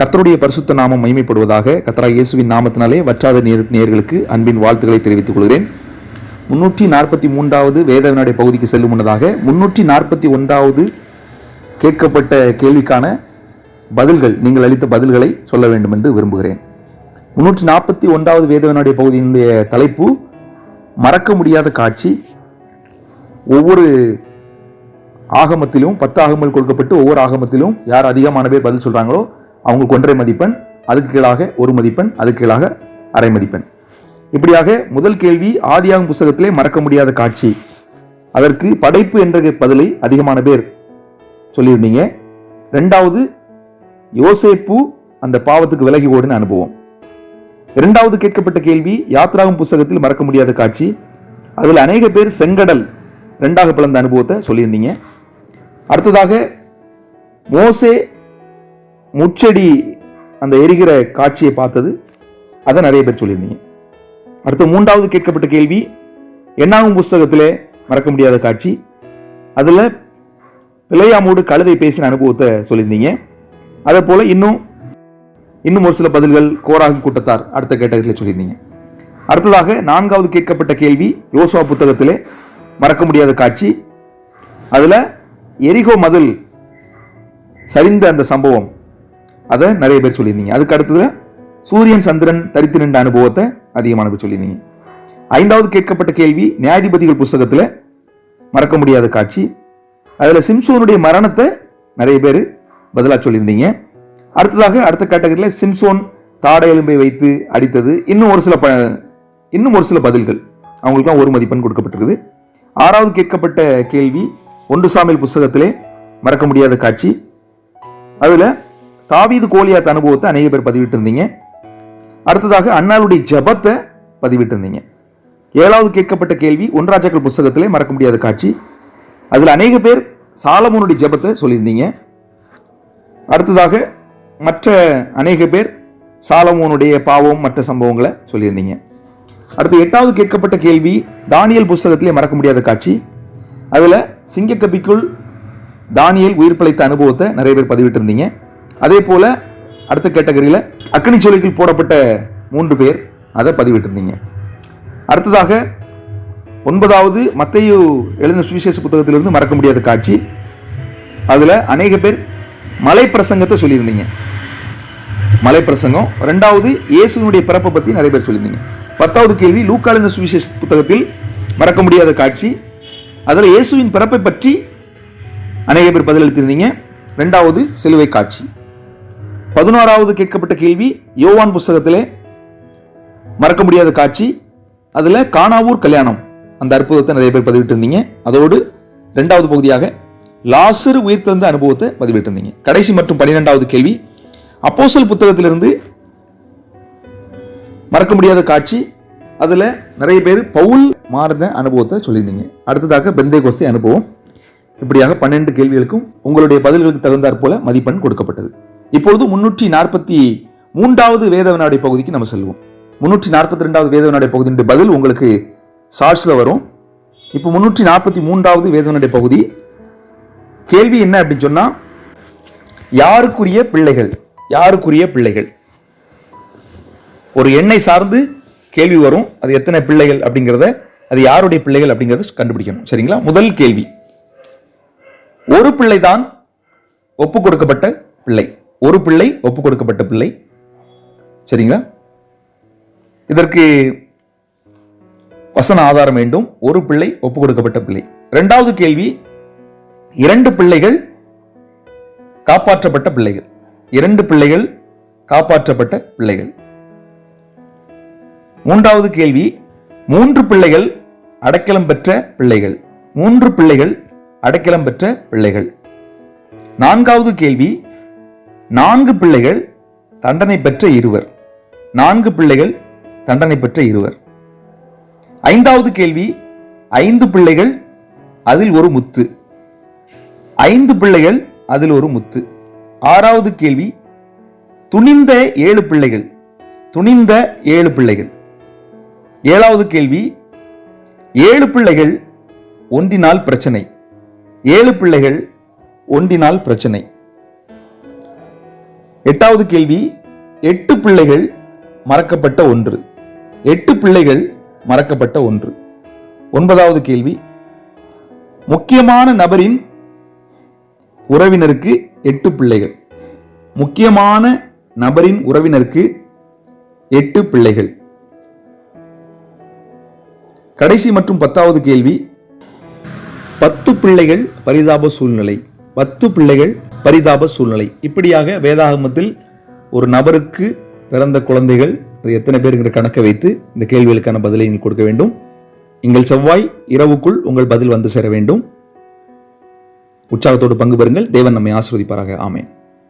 கத்தருடைய பரிசுத்த நாமம் மகிமைப்படுவதாக கத்தரா இயேசுவின் நாமத்தினாலே வற்றாத நேர் நேர்களுக்கு அன்பின் வாழ்த்துக்களை தெரிவித்துக் கொள்கிறேன். முன்னூற்றி நாற்பத்தி மூன்றாவது வேதவினாடி பகுதிக்கு செல்லும் முன்னதாக முன்னூற்றி நாற்பத்தி ஒன்றாவது கேட்கப்பட்ட கேள்விக்கான பதில்கள் நீங்கள் அளித்த பதில்களை சொல்ல வேண்டும் என்று விரும்புகிறேன். முன்னூற்றி நாற்பத்தி ஒன்றாவது வேதவினாடைய பகுதியினுடைய தலைப்பு மறக்க முடியாத காட்சி. ஒவ்வொரு ஆகமத்திலும் பத்து ஆகமங்கள் கொடுக்கப்பட்டு ஒவ்வொரு ஆகமத்திலும் யார் அதிகமான பேர் பதில் சொல்கிறாங்களோ அவங்களுக்கு ஒன்றரை மதிப்பெண் அதுக்கு கீழாக ஒரு மதிப்பெண் அதுக்கு கீழாக அரை மதிப்பெண். இப்படியாக முதல் கேள்வி ஆதியாகும் புஸ்தகத்திலே மறக்க முடியாத காட்சி. அதற்கு படைப்பு என்ற பதிலை அதிகமான பேர் சொல்லியிருந்தீங்க. ரெண்டாவது யோசேப்பு அந்த பாவத்துக்கு விலகி ஓடின அனுபவம். இரண்டாவது கேட்கப்பட்ட கேள்வி யாத்ராகும் புஸ்தகத்தில் மறக்க முடியாத காட்சி. அதில் அநேக பேர் செங்கடல் ரெண்டாக பிளந்த அனுபவத்தை சொல்லியிருந்தீங்க. அடுத்ததாக மோசே முச்செடி அந்த எரிகிற காட்சியை பார்த்தது. அதை நிறைய பேர் சொல்லியிருந்தீங்க. அடுத்து மூன்றாவது கேட்கப்பட்ட கேள்வி என்னாகும் புஸ்தகத்திலே மறக்க முடியாத காட்சி. அதில் பிள்ளையாமோடு கழுதை பேசின அனுபவத்தை சொல்லியிருந்தீங்க. அதே போல் இன்னும் இன்னும் ஒரு சில பதில்கள் கோராகி கூட்டத்தார் அடுத்த கேட்டகரியில் சொல்லியிருந்தீங்க. அடுத்ததாக நான்காவது கேட்கப்பட்ட கேள்வி யோசுவா புத்தகத்திலே மறக்க முடியாத காட்சி. அதில் எரிகோ மதில் சரிந்த அந்த சம்பவம் அதை நிறைய பேர் சொல்லியிருந்தீங்க. அதுக்கு அடுத்தது சூரியன் சந்திரன் தரித்து நின்ற அனுபவத்தை அதிகமான பேர் சொல்லியிருந்தீங்க. ஐந்தாவது கேட்கப்பட்ட கேள்வி நியாயாதிபதிகள் புஸ்தகத்தில் மறக்க முடியாத காட்சி. அதில் சிம்சோனுடைய மரணத்தை நிறைய பேர் பதிலாக சொல்லியிருந்தீங்க. அடுத்ததாக அடுத்த கேட்டகரியில் சிம்சோன் தாடை எலும்பை வைத்து அடித்தது. இன்னும் ஒரு சில ப இன்னும் ஒரு சில பதில்கள். அவங்களுக்குலாம் ஒரு மதிப்பெண் கொடுக்கப்பட்டிருக்குது. ஆறாவது கேட்கப்பட்ட கேள்வி ஒன்று சாமியல் புஸ்தகத்திலே மறக்க முடியாத காட்சி. அதில் தாவீது கோலியாத் அனுபவத்தை அநேக பேர் பதிவிட்டிருந்தீங்க. அடுத்ததாக அண்ணாவுடைய ஜபத்தை பதிவிட்டிருந்தீங்க. ஏழாவது கேட்கப்பட்ட கேள்வி ஒன்றாஜாக்கள் புஸ்தகத்திலே மறக்க முடியாத காட்சி. அதில் அநேக பேர் சாலமோனுடைய ஜபத்தை சொல்லியிருந்தீங்க. அடுத்ததாக மற்ற அநேக பேர் சாலமோனுடைய பாவம் மற்ற சம்பவங்களை சொல்லியிருந்தீங்க. அடுத்து எட்டாவது கேட்கப்பட்ட கேள்வி தானியல் புஸ்தகத்திலே மறக்க முடியாத காட்சி. அதில் சிங்கக்கபிக்குள் தானியல் உயிர் பிழைத்த அனுபவத்தை நிறைய பேர் பதிவிட்டிருந்தீங்க. அதே போல அடுத்த கேட்டகரியில் அக்கனி சோலைக்குள் போடப்பட்ட மூன்று பேர் அதை பதிவிட்டிருந்தீங்க. அடுத்ததாக ஒன்பதாவது மத்தையு எழுதின சுவிசேஷ புத்தகத்திலிருந்து மறக்க முடியாத காட்சி. அதில் அநேக பேர் மலை பிரசங்கத்தை சொல்லியிருந்தீங்க. மலை பிரசங்கம் ரெண்டாவது இயேசுனுடைய பிறப்பை பற்றி நிறைய பேர் சொல்லியிருந்தீங்க. பத்தாவது கேள்வி லூக்காளின சுவிசேஷ புத்தகத்தில் மறக்க முடியாத காட்சி. அதில் இயேசுவின் பிறப்பை பற்றி அநேக பேர் பதிலளித்திருந்தீங்க. ரெண்டாவது சிலுவை காட்சி. பதினோராவது கேட்கப்பட்ட கேள்வி யோவான் புஸ்தகத்திலே மறக்க முடியாத காட்சி. அதில் காணாவூர் கல்யாணம். அந்த அற்புதத்தை நிறைய பேர் பதிவிட்டிருந்தீங்க. அதோடு ரெண்டாவது பகுதியாக லாசர் உயிர் தந்த அனுபவத்தை பதிவிட்டிருந்தீங்க. கடைசி மற்றும் பன்னிரெண்டாவது கேள்வி. அப்போசல் புத்தகத்திலிருந்து மறக்க முடியாத காட்சி. அதில் நிறைய பேர் பவுல் மாறின அனுபவத்தை சொல்லியிருந்தீங்க. அடுத்ததாக பெந்தை கோஸ்தி அனுபவம். இப்படியாக பன்னெண்டு கேள்விகளுக்கும் உங்களுடைய பதில்களுக்கு தகுந்தாற் போல மதிப்பெண் கொடுக்கப்பட்டது. இப்பொழுது முன்னூற்றி நாற்பத்தி மூன்றாவது வேதவனாடை பகுதிக்கு நம்ம செல்வோம். முன்னூற்றி நாற்பத்தி ரெண்டாவது வேதவனாடைய பகுதியினுடைய பதில் உங்களுக்கு ஷார்ட்ஸில் வரும். இப்போ முன்னூற்றி நாற்பத்தி மூன்றாவது வேதவனுடைய பகுதி கேள்வி என்ன அப்படின்னு சொன்னா யாருக்குரிய பிள்ளைகள் யாருக்குரிய பிள்ளைகள்? ஒரு எண்ணை சார்ந்து கேள்வி வரும் அது எத்தனை பிள்ளைகள் அப்படிங்கிறத அது யாருடைய பிள்ளைகள் அப்படிங்கிறத கண்டுபிடிக்கணும். சரிங்களா? முதல் கேள்வி ஒரு பிள்ளை தான் ஒப்பு கொடுக்கப்பட்ட பிள்ளை. ஒரு பிள்ளை ஒப்பு கொடுக்கப்பட்ட பிள்ளை. சரிங்களா? இதற்கு வசன ஆதாரம் வேண்டும். ஒரு பிள்ளை ஒப்பு கொடுக்கப்பட்ட பிள்ளை. இரண்டாவது கேள்வி இரண்டு பிள்ளைகள் காப்பாற்றப்பட்ட பிள்ளைகள். இரண்டு பிள்ளைகள் காப்பாற்றப்பட்ட பிள்ளைகள். மூன்றாவது கேள்வி மூன்று பிள்ளைகள் அடைக்கலம் பெற்ற பிள்ளைகள். மூன்று பிள்ளைகள் அடைக்கலம் பெற்ற பிள்ளைகள். நான்காவது கேள்வி நான்கு பிள்ளைகள் தண்டனை பெற்ற இருவர். நான்கு பிள்ளைகள் தண்டனை பெற்ற இருவர். ஐந்தாவது கேள்வி ஐந்து பிள்ளைகள் அதில் ஒரு முத்து. ஐந்து பிள்ளைகள் அதில் ஒரு முத்து. ஆறாவது கேள்வி துணிந்த ஏழு பிள்ளைகள் துணிந்த ஏழு பிள்ளைகள். ஏழாவது கேள்வி ஏழு பிள்ளைகள் ஒன்றினால் பிரச்சனை. ஏழு பிள்ளைகள் ஒன்றினால் பிரச்சனை. எட்டாவது கேள்வி எட்டு பிள்ளைகள் மறக்கப்பட்ட ஒன்று. எட்டு பிள்ளைகள் மறக்கப்பட்ட ஒன்று. ஒன்பதாவது கேள்வி முக்கியமான நபரின் உறவினருக்கு எட்டு பிள்ளைகள். முக்கியமான நபரின் உறவினருக்கு எட்டு பிள்ளைகள். கடைசி மற்றும் பத்தாவது கேள்வி பத்து பிள்ளைகள் பரிதாப சூழ்நிலை. பத்து பிள்ளைகள் பரிதாப சூழ்நிலை. இப்படியாக வேதாகமத்தில் ஒரு நபருக்கு பிறந்த குழந்தைகள் அது எத்தனை பேருங்கிற கணக்கை வைத்து இந்த கேள்விகளுக்கான பதிலை நீங்கள் கொடுக்க வேண்டும். எங்கள் செவ்வாய் இரவுக்குள் உங்கள் பதில் வந்து சேர வேண்டும். உற்சாகத்தோடு பங்கு பெறுங்கள். தேவன் நம்மை ஆசிர்வதிப்பாராக. ஆமேன்.